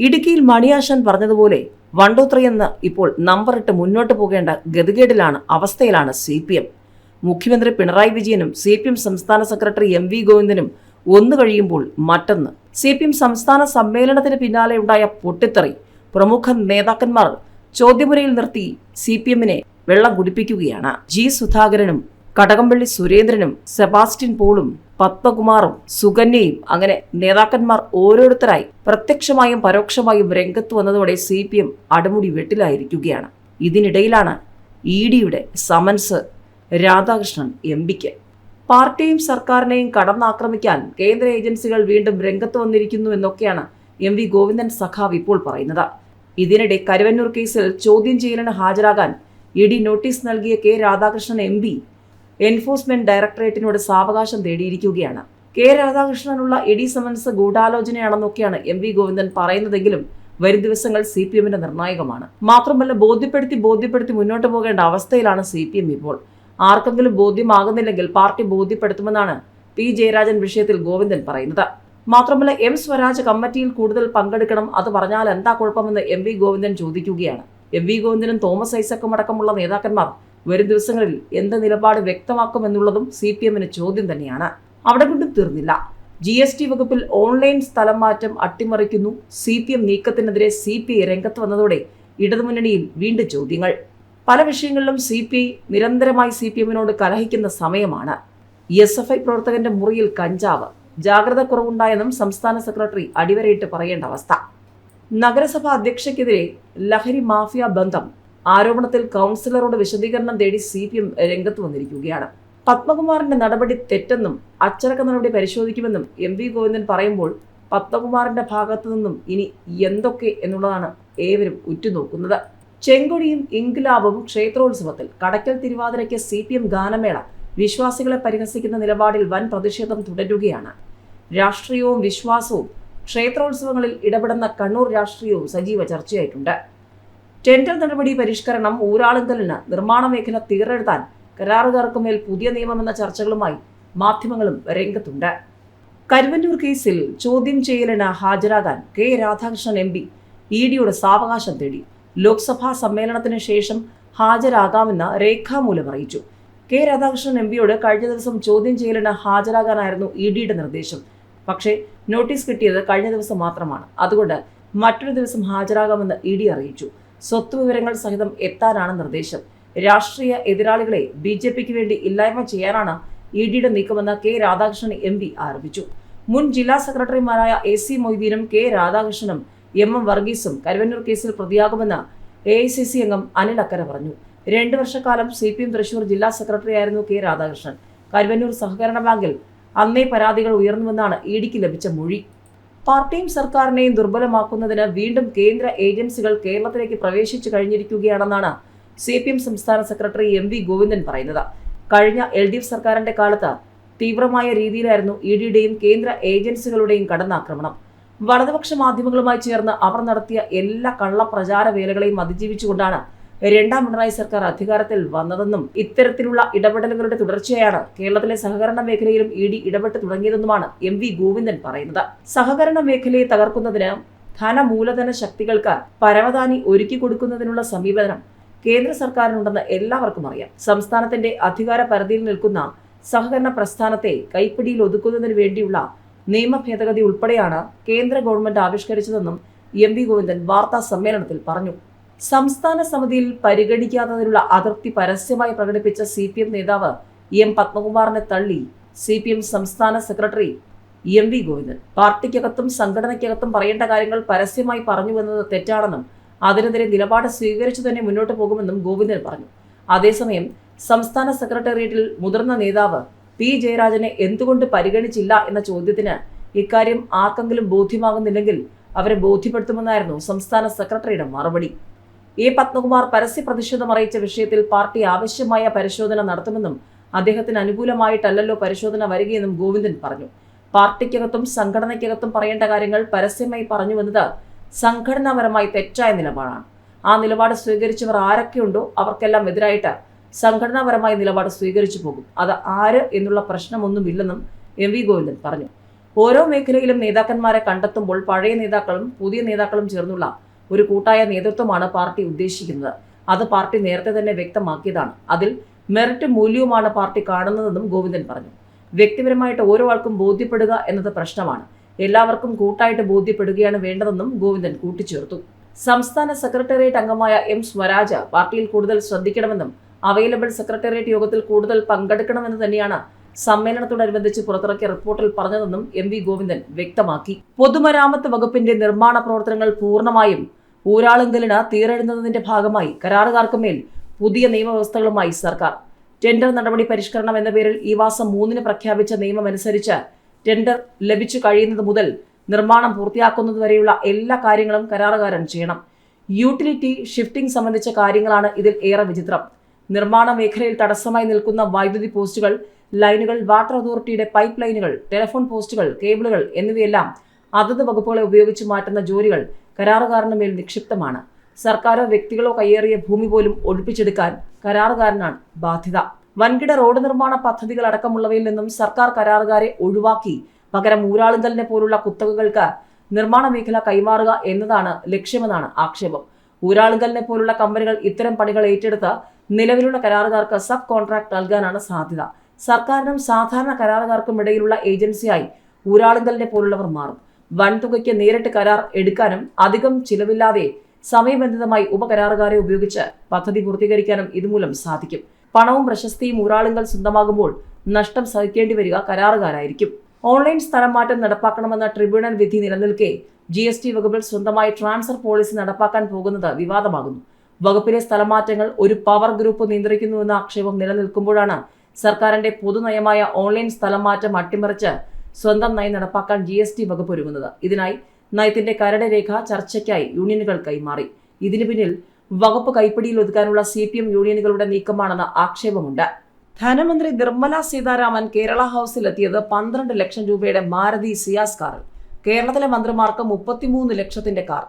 ഇടുക്കിയിൽ മണിയാശൻ പറഞ്ഞതുപോലെ one two three എന്ന് ഇപ്പോൾ നമ്പറിട്ട് മുന്നോട്ട് പോകേണ്ട ഗതികേടിലാണ് അവസ്ഥയിലാണ് സി പി എം. മുഖ്യമന്ത്രി പിണറായി വിജയനും സി പി എം സംസ്ഥാന സെക്രട്ടറി എം വി ഗോവിന്ദനും ഒന്ന് കഴിയുമ്പോൾ മറ്റൊന്ന്. സി പി എം സംസ്ഥാന സമ്മേളനത്തിന് പിന്നാലെ ഉണ്ടായ പൊട്ടിത്തെറി പ്രമുഖ നേതാക്കന്മാർ ചോദ്യമുരയിൽ നിർത്തി സി പി എമ്മിനെ വെള്ളം കുടിപ്പിക്കുകയാണ്. ജി സുധാകരനും കടകംപള്ളി സുരേന്ദ്രനും സെബാസ്റ്റ്യൻ പോളും പത്മകുമാറും സുകന്യയും അങ്ങനെ നേതാക്കന്മാർ ഓരോരുത്തരായി പ്രത്യക്ഷമായും പരോക്ഷമായും രംഗത്ത് വന്നതോടെ സി പി എം അടമുടി വെട്ടിലായിരിക്കുകയാണ്. ഇതിനിടയിലാണ് ഇ ഡിയുടെ സമൻസ് രാധാകൃഷ്ണൻ എം പിക്ക്. പാർട്ടിയും സർക്കാരിനെയും കടന്നാക്രമിക്കാൻ കേന്ദ്ര ഏജൻസികൾ വീണ്ടും രംഗത്ത് വന്നിരിക്കുന്നു എന്നൊക്കെയാണ് എം വി ഗോവിന്ദൻ സഖാവ് ഇപ്പോൾ പറയുന്നത്. ഇതിനിടെ കരുവന്നൂർ കേസിൽ ചോദ്യം ചെയ്യലിന് ഹാജരാകാൻ ഇ ഡി നോട്ടീസ് നൽകിയ K Radhakrishnan M P enforcement ഡയറക്ടറേറ്റിനോട് സാവകാശം തേടിയിരിക്കുകയാണ്. കെ. രാധാകൃഷ്ണനുള്ള ഇഡി സമൻസ് ഗൂഢാലോചനയാണെന്നൊക്കെയാണ് എം. വി. ഗോവിന്ദൻ പറയുന്നതെങ്കിലും വരും ദിവസങ്ങൾ സി. പി. എമ്മിന്റെ നിർണായകമാണ്. മാത്രമല്ല ബോധ്യപ്പെടുത്തി ബോധ്യപ്പെടുത്തി മുന്നോട്ട് പോകേണ്ട അവസ്ഥയിലാണ് സി. പി. എം. ഇപ്പോൾ. ആർക്കെങ്കിലും ബോധ്യമാകുന്നില്ലെങ്കിൽ പാർട്ടി ബോധ്യപ്പെടുത്തുമെന്നാണ് പി. ജയരാജൻ വിഷയത്തിൽ ഗോവിന്ദൻ പറയുന്നത്. മാത്രമല്ല എം. സ്വരാജ് കമ്മിറ്റിയിൽ കൂടുതൽ പങ്കെടുക്കണം അത് പറഞ്ഞാൽ എന്താ കുഴപ്പമെന്ന് എം. വി. ഗോവിന്ദൻ ചോദിക്കുകയാണ്. എം. വി. ഗോവിന്ദനും തോമസ് ഐസക്കും അടക്കമുള്ള നേതാക്കന്മാർ വരും ദിവസങ്ങളിൽ എന്ത് നിലപാട് വ്യക്തമാക്കുമെന്നുള്ളതും സി പി എമ്മിന് ചോദ്യം തന്നെയാണ്. അവിടെ കൊണ്ട് തീർന്നില്ല. ജി എസ് ടി വകുപ്പിൽ ഓൺലൈൻ സ്ഥലം മാറ്റം അട്ടിമറിക്കുന്നു. സി പി എം നീക്കത്തിനെതിരെ സി പി ഐ രംഗത്ത് വന്നതോടെ ഇടതുമുന്നണിയിൽ വീണ്ടും ചോദ്യങ്ങൾ. പല വിഷയങ്ങളിലും സി പി ഐ നിരന്തരമായി സി പി എമ്മിനോട് കലഹിക്കുന്ന സമയമാണ്. എസ് എഫ് ഐ പ്രവർത്തകന്റെ മുറിയിൽ കഞ്ചാവ്. ജാഗ്രത കുറവുണ്ടായെന്നും സംസ്ഥാന സെക്രട്ടറി അടിവരയിട്ട് പറയേണ്ട അവസ്ഥ. നഗരസഭാ അധ്യക്ഷയ്ക്കെതിരെ ലഹരി മാഫിയ ബന്ധം ആരോപണത്തിൽ കൗൺസിലറോട് വിശദീകരണം തേടി സി പി എം രംഗത്ത് വന്നിരിക്കുകയാണ്. പത്മകുമാറിന്റെ നടപടി തെറ്റെന്നും അച്ചടക്ക നടപടി പരിശോധിക്കുമെന്നും എം വി ഗോവിന്ദൻ പറയുമ്പോൾ പത്മകുമാറിന്റെ ഭാഗത്തു നിന്നും ഇനി എന്തൊക്കെ എന്നുള്ളതാണ് ഏവരും ഉറ്റുനോക്കുന്നത്. ചെങ്കൊടിയും ഇൻഗ്ലാബും ക്ഷേത്രോത്സവത്തിൽ കടയ്ക്കൽ തിരുവാതിരയ്ക്ക് സി പി എം ഗാനമേള വിശ്വാസികളെ പരിഹസിക്കുന്ന നിലപാടിൽ വൻ പ്രതിഷേധം തുടരുകയാണ്. രാഷ്ട്രീയവും വിശ്വാസവും ക്ഷേത്രോത്സവങ്ങളിൽ ഇടപെടുന്ന കണ്ണൂർ രാഷ്ട്രീയവും സജീവ ചർച്ചയായിട്ടുണ്ട്. ടെൻഡർ നടപടി പരിഷ്കരണം ഊരാളുങ്കലിന് നിർമ്മാണ മേഖല തീറെഴുതാൻ കരാറുകാർക്ക് മേൽ പുതിയ നിയമമെന്ന ചർച്ചകളുമായി മാധ്യമങ്ങളും രംഗത്തുണ്ട്. കരുവന്നൂർ കേസിൽ ചോദ്യം ചെയ്യലിന് ഹാജരാകാൻ K Radhakrishnan M P E ഡിയുടെ സാവകാശം തേടി ലോക്സഭാ സമ്മേളനത്തിന് ശേഷം ഹാജരാകാമെന്ന് രേഖാമൂലം അറിയിച്ചു. കെ രാധാകൃഷ്ണൻ എം പിയോട് കഴിഞ്ഞ ദിവസം ചോദ്യം ചെയ്യലിന് ഹാജരാകാനായിരുന്നു ഇ ഡിയുടെ നിർദ്ദേശം. പക്ഷേ നോട്ടീസ് കിട്ടിയത് കഴിഞ്ഞ ദിവസം മാത്രമാണ്. അതുകൊണ്ട് മറ്റൊരു ദിവസം ഹാജരാകാമെന്ന് ഇ ഡി അറിയിച്ചു. സ്വത്ത് വിവരങ്ങൾ സഹിതം എത്താനാണ് നിർദ്ദേശം. രാഷ്ട്രീയ എതിരാളികളെ ബി ജെ പിക്ക് വേണ്ടി ഇല്ലായ്മ ചെയ്യാനാണ് ഇ ഡിയുടെ നീക്കമെന്ന് കെ രാധാകൃഷ്ണൻ എം പി ആരോപിച്ചു. മുൻ ജില്ലാ സെക്രട്ടറിമാരായ എ സി മൊയ്തീനും കെ രാധാകൃഷ്ണനും എം എം വർഗീസും കരുവന്നൂർ കേസിൽ പ്രതിയാകുമെന്ന് എ ഐ സി സി അംഗം അനിൽ അക്കര പറഞ്ഞു. രണ്ടു വർഷക്കാലം സി പി എം തൃശൂർ ജില്ലാ സെക്രട്ടറിയായിരുന്നു കെ രാധാകൃഷ്ണൻ. കരുവന്നൂർ സഹകരണ ബാങ്കിൽ അന്നേ പരാതികൾ ഉയർന്നുവെന്നാണ് ഇ ഡിക്ക് ലഭിച്ച മൊഴി. പാർട്ടിയും സർക്കാരിനെയും ദുർബലമാക്കുന്നതിന് വീണ്ടും കേന്ദ്ര ഏജൻസികൾ കേരളത്തിലേക്ക് പ്രവേശിച്ചു കഴിഞ്ഞിരിക്കുകയാണെന്നാണ് സി പി എം സംസ്ഥാന സെക്രട്ടറി എം വി ഗോവിന്ദൻ പറയുന്നത്. കഴിഞ്ഞ എൽ ഡി എഫ് സർക്കാരിന്റെ കാലത്ത് തീവ്രമായ രീതിയിലായിരുന്നു ഇ ഡിയുടെയും കേന്ദ്ര ഏജൻസികളുടെയും കടന്നാക്രമണം. വലതുപക്ഷ മാധ്യമങ്ങളുമായി ചേർന്ന് അവർ നടത്തിയ എല്ലാ കള്ളപ്രചാര വേലകളെയും അതിജീവിച്ചുകൊണ്ടാണ് രണ്ടാം പിണറായി സർക്കാർ അധികാരത്തിൽ വന്നതെന്നും ഇത്തരത്തിലുള്ള ഇടപെടലുകളുടെ തുടർച്ചയാണ് കേരളത്തിലെ സഹകരണ മേഖലയിലും ഇ ഡി ഇടപെട്ട് തുടങ്ങിയതെന്നുമാണ് എം വി ഗോവിന്ദൻ പറയുന്നത്. സഹകരണ മേഖലയെ തകർക്കുന്നതിന് ധനമൂലധന ശക്തികൾക്ക് പരവതാനി ഒരുക്കി കൊടുക്കുന്നതിനുള്ള സമീപനം കേന്ദ്ര സർക്കാരിനുണ്ടെന്ന് എല്ലാവർക്കും അറിയാം. സംസ്ഥാനത്തിന്റെ അധികാര പരിധിയിൽ നിൽക്കുന്ന സഹകരണ പ്രസ്ഥാനത്തെ കൈപ്പിടിയിൽ ഒതുക്കുന്നതിന് വേണ്ടിയുള്ള നിയമ ഭേദഗതി ഉൾപ്പെടെയാണ് കേന്ദ്ര ഗവൺമെന്റ് ആവിഷ്കരിച്ചതെന്നും എം വി ഗോവിന്ദൻ വാർത്താ സമ്മേളനത്തിൽ പറഞ്ഞു. സംസ്ഥാന സമിതിയിൽ പരിഗണിക്കാത്തതിനുള്ള അതൃപ്തി പരസ്യമായി പ്രകടിപ്പിച്ച സി പി എം നേതാവ് എം പത്മകുമാറിനെ തള്ളി സി പി എം സംസ്ഥാന സെക്രട്ടറി എം വി ഗോവിന്ദൻ. പാർട്ടിക്കകത്തും സംഘടനയ്ക്കകത്തും പറയേണ്ട കാര്യങ്ങൾ പരസ്യമായി പറഞ്ഞു പറഞ്ഞുവെന്നത് തെറ്റാണെന്നും അതിനെതിരെ നിലപാട് സ്വീകരിച്ചു തന്നെ മുന്നോട്ട് പോകുമെന്നും ഗോവിന്ദൻ പറഞ്ഞു. അതേസമയം സംസ്ഥാന സെക്രട്ടേറിയറ്റിൽ മുതിർന്ന നേതാവ് പി ജയരാജനെ എന്തുകൊണ്ട് പരിഗണിച്ചില്ല എന്ന ചോദ്യത്തിന് ഇക്കാര്യം ആർക്കെങ്കിലും ബോധ്യമാകുന്നില്ലെങ്കിൽ അവരെ ബോധ്യപ്പെടുത്തുമെന്നായിരുന്നു സംസ്ഥാന സെക്രട്ടറിയുടെ മറുപടി. എ പത്മകുമാർ പരസ്യ പ്രതിഷേധം അറിയിച്ച വിഷയത്തിൽ പാർട്ടി ആവശ്യമായ പരിശോധന നടത്തുമെന്നും അദ്ദേഹത്തിന് അനുകൂലമായിട്ടല്ലല്ലോ പരിശോധന വരികയെന്നും ഗോവിന്ദൻ പറഞ്ഞു. പാർട്ടിക്കകത്തും സംഘടനയ്ക്കകത്തും പറയേണ്ട കാര്യങ്ങൾ പരസ്യമായി പറഞ്ഞുവെന്നത് സംഘടനാപരമായി തെറ്റായ നിലപാടാണ്. ആ നിലപാട് സ്വീകരിച്ചവർ ആരൊക്കെയുണ്ടോ അവർക്കെല്ലാം എതിരായിട്ട് സംഘടനാപരമായ നിലപാട് സ്വീകരിച്ചു പോകും. അത് ആര് എന്നുള്ള പ്രശ്നമൊന്നുമില്ലെന്നും എം വി ഗോവിന്ദൻ പറഞ്ഞു. ഓരോ മേഖലയിലും നേതാക്കന്മാരെ കണ്ടെത്തുമ്പോൾ പഴയ നേതാക്കളും പുതിയ നേതാക്കളും ചേർന്നുള്ള ഒരു കൂട്ടായ നേതൃത്വമാണ് പാർട്ടി ഉദ്ദേശിക്കുന്നത്. അത് പാർട്ടി നേരത്തെ തന്നെ വ്യക്തമാക്കിയതാണ്. അതിൽ മെറിറ്റ് മൂല്യവുമാണ് പാർട്ടി കാണുന്നതെന്നും ഗോവിന്ദൻ പറഞ്ഞു. വ്യക്തിപരമായിട്ട് ഓരോ ആൾക്കും ബോധ്യപ്പെടുക എന്നത് പ്രശ്നമാണ്. എല്ലാവർക്കും കൂട്ടായിട്ട് ബോധ്യപ്പെടുകയാണ് വേണ്ടതെന്നും ഗോവിന്ദൻ കൂട്ടിച്ചേർത്തു. സംസ്ഥാന സെക്രട്ടേറിയറ്റ് അംഗമായ എം സ്വരാജ പാർട്ടിയിൽ കൂടുതൽ ശ്രദ്ധിക്കണമെന്നും അവൈലബിൾ സെക്രട്ടേറിയറ്റ് യോഗത്തിൽ കൂടുതൽ പങ്കെടുക്കണമെന്ന് തന്നെയാണ് സമ്മേളനത്തോടനുബന്ധിച്ച് പുറത്തിറക്കിയ റിപ്പോർട്ടിൽ പറഞ്ഞതെന്നും എം വി ഗോവിന്ദൻ വ്യക്തമാക്കി. പൊതുമരാമത്ത് വകുപ്പിന്റെ നിർമ്മാണ പ്രവർത്തനങ്ങൾ പൂർണമായും ഊരാളുങ്കലിന് തീരെഴുന്നതിന്റെ ഭാഗമായി കരാറുകാർക്ക് പുതിയ നിയമവ്യവസ്ഥകളുമായി സർക്കാർ. ടെൻഡർ നടപടി പരിഷ്കരണം എന്ന പേരിൽ ഈ മാസം മൂന്നിന് പ്രഖ്യാപിച്ച നിയമമനുസരിച്ച് ടെൻഡർ ലഭിച്ചു കഴിയുന്നത് മുതൽ നിർമ്മാണം പൂർത്തിയാക്കുന്നത് വരെയുള്ള എല്ലാ കാര്യങ്ങളും കരാറുകാരൻ ചെയ്യണം. യൂട്ടിലിറ്റി ഷിഫ്റ്റിംഗ് സംബന്ധിച്ച കാര്യങ്ങളാണ് ഇതിൽ ഏറെ വിചിത്രം. നിർമ്മാണ മേഖലയിൽ തടസ്സമായി നിൽക്കുന്ന വൈദ്യുതി പോസ്റ്റുകൾ ലൈനുകൾ വാട്ടർ അതോറിറ്റിയുടെ പൈപ്പ് ലൈനുകൾ ടെലിഫോൺ പോസ്റ്റുകൾ കേബിളുകൾ എന്നിവയെല്ലാം അതത് വകുപ്പുകളെ ഉപയോഗിച്ച് മാറ്റുന്ന ജോലികൾ കരാറുകാരന് മേൽ നിക്ഷിപ്തമാണ്. സർക്കാരോ വ്യക്തികളോ കയ്യേറിയ ഭൂമി പോലും ഒഴിപ്പിച്ചെടുക്കാൻ കരാറുകാരനാണ് ബാധ്യത. വൻകിട റോഡ് നിർമ്മാണ പദ്ധതികൾ അടക്കമുള്ളവയിൽ നിന്നും സർക്കാർ കരാറുകാരെ ഒഴിവാക്കി പകരം ഊരാളുങ്കലിനെ പോലുള്ള കുത്തകകൾക്ക് നിർമ്മാണ മേഖല കൈമാറുക എന്നതാണ് ലക്ഷ്യമെന്നാണ് ആക്ഷേപം. ഊരാളുങ്കലിനെ പോലുള്ള കമ്പനികൾ ഇത്തരം പണികൾ ഏറ്റെടുത്ത് നിലവിലുള്ള കരാറുകാർക്ക് സബ് കോൺട്രാക്ട് നൽകാനാണ് സാധ്യത. സർക്കാരിനും സാധാരണ കരാറുകാർക്കും ഇടയിലുള്ള ഏജൻസിയായി ഊരാളുങ്കലിനെ പോലുള്ളവർ മാറും. വൻതുകയ്ക്ക് നേരിട്ട് കരാർ എടുക്കാനും അധികം ചിലവില്ലാതെ സമയബന്ധിതമായി ഉപകരാറുകാരെ ഉപയോഗിച്ച് പദ്ധതി പൂർത്തീകരിക്കാനും ഇതുമൂലം സാധിക്കും. പണവും പ്രശസ്തിയും ഊരാളുകൾ സ്വന്തമാകുമ്പോൾ നഷ്ടം സഹിക്കേണ്ടി വരിക കരാറുകാരായിരിക്കും. ഓൺലൈൻ സ്ഥലം മാറ്റം നടപ്പാക്കണമെന്ന ട്രിബ്യൂണൽ വിധി നിലനിൽക്കെ ജി എസ് ടി വകുപ്പിൽ സ്വന്തമായി ട്രാൻസ്ഫർ പോളിസി നടപ്പാക്കാൻ പോകുന്നത് വിവാദമാകുന്നു. വകുപ്പിലെ സ്ഥലമാറ്റങ്ങൾ ഒരു പവർ ഗ്രൂപ്പ് നിയന്ത്രിക്കുന്നുവെന്ന ആക്ഷേപം നിലനിൽക്കുമ്പോഴാണ് സർക്കാരിന്റെ പൊതുനയമായ ഓൺലൈൻ സ്ഥലം മാറ്റം അട്ടിമറിച്ച് സ്വന്തം നയം നടപ്പാക്കാൻ ജി എസ് ടി വകുപ്പ് ഒരുങ്ങുന്നത്. ഇതിനായി നയത്തിന്റെ കരട് രേഖ ചർച്ചയ്ക്കായി യൂണിയനുകൾ കൈമാറി. ഇതിനു പിന്നിൽ വകുപ്പ് കൈപ്പിടിയിൽ ഒതുക്കാനുള്ള സി പി എം യൂണിയനുകളുടെ നീക്കമാണെന്ന ആക്ഷേപമുണ്ട്. ധനമന്ത്രി നിർമ്മല സീതാരാമൻ കേരള ഹൗസിൽ എത്തിയത് പന്ത്രണ്ട് ലക്ഷം രൂപയുടെ മാരുതി സിയാസ് കാറിൽ. കേരളത്തിലെ മന്ത്രിമാർക്ക് മുപ്പത്തിമൂന്ന് ലക്ഷത്തിന്റെ കാർ.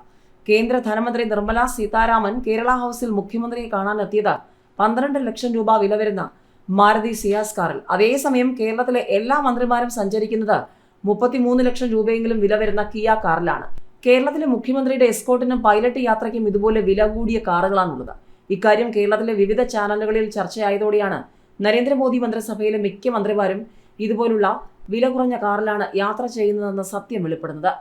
കേന്ദ്ര ധനമന്ത്രി നിർമ്മല സീതാരാമൻ കേരള ഹൗസിൽ മുഖ്യമന്ത്രിയെ കാണാൻ എത്തിയത് പന്ത്രണ്ട് ലക്ഷം രൂപ വില വരുന്ന മാരുതി സിയാസ് കാറിൽ. അതേസമയം കേരളത്തിലെ എല്ലാ മന്ത്രിമാരും സഞ്ചരിക്കുന്നത് മുപ്പത്തിമൂന്ന് ലക്ഷം രൂപയെങ്കിലും വില വരുന്ന കിയ കാറിലാണ്. കേരളത്തിലെ മുഖ്യമന്ത്രിയുടെ എസ്കോട്ടിനും പൈലറ്റ് യാത്രയ്ക്കും ഇതുപോലെ വില കൂടിയ കാറുകളാണുള്ളത്. ഇക്കാര്യം കേരളത്തിലെ വിവിധ ചാനലുകളിൽ ചർച്ചയായതോടെയാണ് നരേന്ദ്രമോദി മന്ത്രിസഭയിലെ മിക്ക മന്ത്രിമാരും ഇതുപോലുള്ള വില കുറഞ്ഞ കാറിലാണ് യാത്ര ചെയ്യുന്നതെന്ന സത്യം വെളിപ്പെടുന്നത്.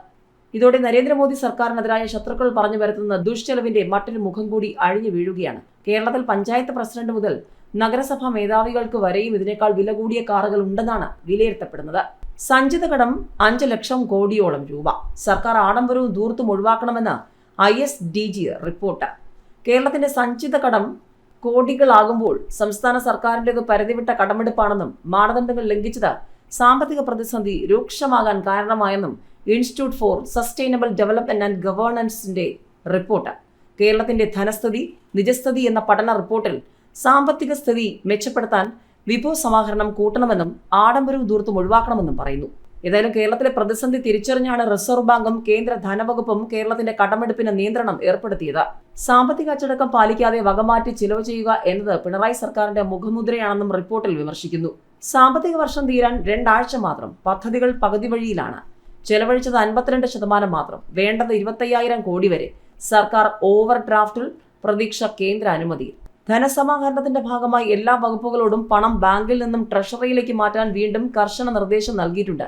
ഇതോടെ നരേന്ദ്രമോദി സർക്കാരിനെതിരായ ശത്രുക്കൾ പറഞ്ഞു വരുത്തുന്ന ദുഷ്ചെലവിന്റെ മറ്റൊരു മുഖം കൂടി അഴിഞ്ഞു വീഴുകയാണ്. കേരളത്തിൽ പഞ്ചായത്ത് പ്രസിഡന്റ് മുതൽ നഗരസഭാ മേധാവികൾക്ക് വരെയും ഇതിനേക്കാൾ വില കൂടിയ കാറുകൾ ഉണ്ടെന്നാണ് വിലയിരുത്തപ്പെടുന്നത്. സഞ്ചിത കടം അഞ്ച് ലക്ഷം കോടിയോളം രൂപ. സർക്കാർ ആഡംബരവും ധൂർത്തും ഒഴിവാക്കണമെന്ന് I S D G report. കേരളത്തിന്റെ സഞ്ചിത കടം കോടികളാകുമ്പോൾ സംസ്ഥാന സർക്കാരിന്റെത് പരിധിവിട്ട കടമെടുപ്പാണെന്നും മാനദണ്ഡങ്ങൾ ലംഘിച്ചത് സാമ്പത്തിക പ്രതിസന്ധി രൂക്ഷമാകാൻ കാരണമായെന്നും institute for sustainable development and ഗവേണൻസിന്റെ report. കേരളത്തിന്റെ ധനസ്ഥിതി നിജസ്ഥിതി എന്ന പഠന റിപ്പോർട്ടിൽ സാമ്പത്തിക സ്ഥിതി മെച്ചപ്പെടുത്താൻ വിഭവ സമാഹരണം കൂട്ടണമെന്നും ആഡംബരവും ദൂരത്തും ഒഴിവാക്കണമെന്നും പറയുന്നു. ഏതായാലും കേരളത്തിലെ പ്രതിസന്ധി തിരിച്ചറിഞ്ഞാണ് റിസർവ് ബാങ്കും കേന്ദ്ര ധനവകുപ്പും കേരളത്തിന്റെ കടമെടുപ്പിന് നിയന്ത്രണം ഏർപ്പെടുത്തിയത്. സാമ്പത്തിക അച്ചടക്കം പാലിക്കാതെ വകമാറ്റി ചിലവ് ചെയ്യുക എന്നത് പിണറായി സർക്കാരിന്റെ മുഖമുദ്രയാണെന്നും റിപ്പോർട്ടിൽ വിമർശിക്കുന്നു. സാമ്പത്തിക വർഷം തീരാൻ രണ്ടാഴ്ച മാത്രം പദ്ധതികൾ പകുതി വഴിയിലാണ്. ചെലവഴിച്ചത് അൻപത്തിരണ്ട് ശതമാനം മാത്രം. വേണ്ടത് ഇരുപത്തയ്യായിരം കോടി വരെ സർക്കാർ ഓവർ ഡ്രാഫ്റ്റിൽ പ്രതീക്ഷ കേന്ദ്ര അനുമതിയിൽ. ധനസമാഹരണത്തിന്റെ ഭാഗമായി എല്ലാ വകുപ്പുകളോടും പണം ബാങ്കിൽ നിന്നും ട്രഷറിയിലേക്ക് മാറ്റാൻ വീണ്ടും കർശന നിർദ്ദേശം നൽകിയിട്ടുണ്ട്.